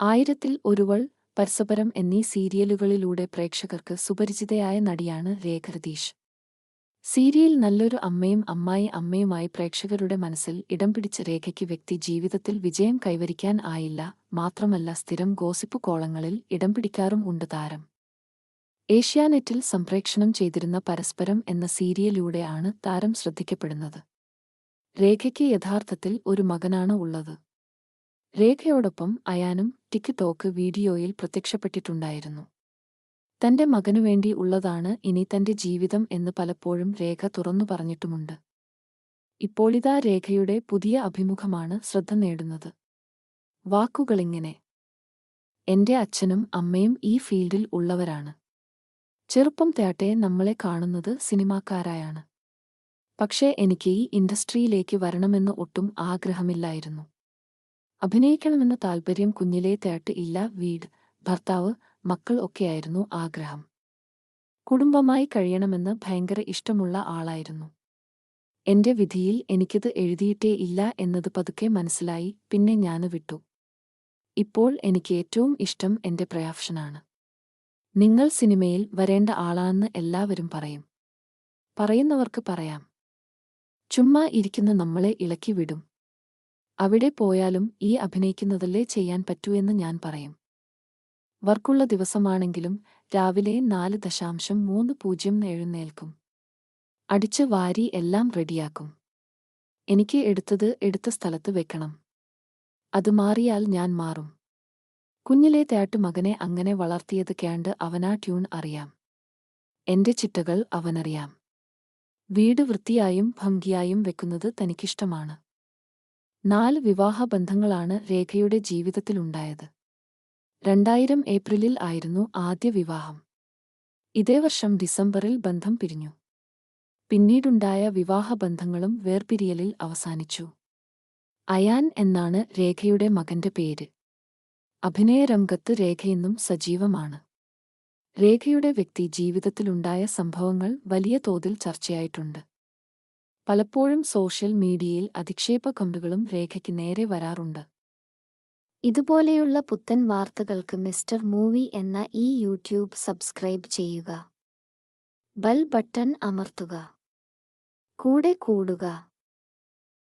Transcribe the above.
ആയിരത്തിൽ ഒരുവൾ പരസ്പരം എന്നീ സീരിയലുകളിലൂടെ പ്രേക്ഷകർക്ക് സുപരിചിതയായ നടിയാണ് രേഖ രതീഷ് സീരിയൽ നല്ലൊരു അമ്മയും അമ്മായി അമ്മയുമായി പ്രേക്ഷകരുടെ മനസ്സിൽ ഇടം പിടിച്ച രേഖയ്ക്ക് വ്യക്തി ജീവിതത്തിൽ വിജയം കൈവരിക്കാൻ ആയില്ല മാത്രമല്ല സ്ഥിരം ഗോസിപ്പ് കോളങ്ങളിൽ ഇടം പിടിക്കാറും ഉണ്ട് താരം. ഏഷ്യാനെറ്റിൽ സംപ്രേക്ഷണം ചെയ്തിരുന്ന പരസ്പരം എന്ന സീരിയലിലൂടെയാണ് താരം ശ്രദ്ധിക്കപ്പെടുന്നത്. രേഖയ്ക്ക് യഥാർത്ഥത്തിൽ ഒരു മകനാണ് ഉള്ളത്. രേഖയോടൊപ്പം അയാനും ടിക്ക് തോക്ക് വീഡിയോയിൽ പ്രത്യക്ഷപ്പെട്ടിട്ടുണ്ടായിരുന്നു. തന്റെ മകനുവേണ്ടി ഉള്ളതാണ് ഇനി തന്റെ ജീവിതം എന്ന് പലപ്പോഴും രേഖ തുറന്നു പറഞ്ഞിട്ടുമുണ്ട്. ഇപ്പോളിതാ രേഖയുടെ പുതിയ അഭിമുഖമാണ് ശ്രദ്ധ നേടുന്നത്. വാക്കുകളിങ്ങനെ. എന്റെ അച്ഛനും അമ്മയും ഈ ഫീൽഡിൽ ഉള്ളവരാണ്. ചെറുപ്പം തേട്ടെ നമ്മളെ കാണുന്നത് സിനിമാക്കാരായാണ്. പക്ഷേ എനിക്ക് ഈ ഇൻഡസ്ട്രിയിലേക്ക് വരണമെന്ന് ഒട്ടും ആഗ്രഹമില്ലായിരുന്നു. അഭിനയിക്കണമെന്ന താൽപര്യം കുഞ്ഞിലേ തേട്ട് ഇല്ല വീട്. ഭർത്താവ് മക്കൾ ഒക്കെയായിരുന്നു ആഗ്രഹം. കുടുംബമായി കഴിയണമെന്ന് ഭയങ്കര ഇഷ്ടമുള്ള ആളായിരുന്നു. എന്റെ വിധിയിൽ എനിക്കത് എഴുതിയിട്ടേ ഇല്ല എന്നത് പതുക്കെ മനസ്സിലായി പിന്നെ ഞാൻ വിട്ടു. ഇപ്പോൾ എനിക്ക് ഏറ്റവും ഇഷ്ടം എന്റെ പ്രയാപ്ഷനാണ്. നിങ്ങൾ സിനിമയിൽ വരേണ്ട ആളാണെന്ന് എല്ലാവരും പറയും. പറയുന്നവർക്ക് പറയാം. ചുമ്മാ ഇരിക്കുന്ന നമ്മളെ ഇളക്കി വിടും. അവിടെ പോയാലും ഈ അഭിനയിക്കുന്നതല്ലേ ചെയ്യാൻ പറ്റൂ എന്ന് ഞാൻ പറയും. വർക്കുള്ള ദിവസമാണെങ്കിലും രാവിലെ നാല് ദശാംശം മൂന്ന് പൂജ്യം എഴുന്നേൽക്കും. അടിച്ച് വാരി എല്ലാം റെഡിയാക്കും. എനിക്ക് എടുത്തത് എടുത്ത സ്ഥലത്ത് വെക്കണം. അത് മാറിയാൽ ഞാൻ മാറും. കുഞ്ഞിലെ തേട്ട് മകനെ അങ്ങനെ വളർത്തിയത് കേണ്ട് അവനാ ട്യൂൺ അറിയാം. എന്റെ ചിട്ടകൾ അവനറിയാം. വീട് വൃത്തിയായും ഭംഗിയായും വെക്കുന്നത് തനിക്കിഷ്ടമാണ്. നാല് വിവാഹബന്ധങ്ങളാണ് രേഖയുടെ ജീവിതത്തിലുണ്ടായത്. രണ്ടായിരം ഏപ്രിലിൽ ആയിരുന്നു ആദ്യ വിവാഹം. ഇതേ വർഷം ഡിസംബറിൽ ബന്ധം പിരിഞ്ഞു. പിന്നീടുണ്ടായ വിവാഹബന്ധങ്ങളും വേർപിരിയലിൽ അവസാനിച്ചു. അയാൻ എന്നാണ് രേഖയുടെ മകന്റെ പേര്. അഭിനയരംഗത്ത് രേഖയെന്നും സജീവമാണ്. രേഖയുടെ വ്യക്തി ജീവിതത്തിലുണ്ടായ സംഭവങ്ങൾ വലിയ തോതിൽ ചർച്ചയായിട്ടുണ്ട്. പലപ്പോഴും സോഷ്യൽ മീഡിയയിൽ അധിക്ഷേപ കമ്പുകളും രേഖയ്ക്ക് നേരെ വരാറുണ്ട്. ഇതുപോലെയുള്ള പുത്തൻ വാർത്തകൾക്ക് മിസ്റ്റർ മൂവി എന്ന ഈ യൂട്യൂബ് സബ്സ്ക്രൈബ് ചെയ്യുക. ബൽ ബട്ടൺ അമർത്തുക. കൂടെ കൂടുക.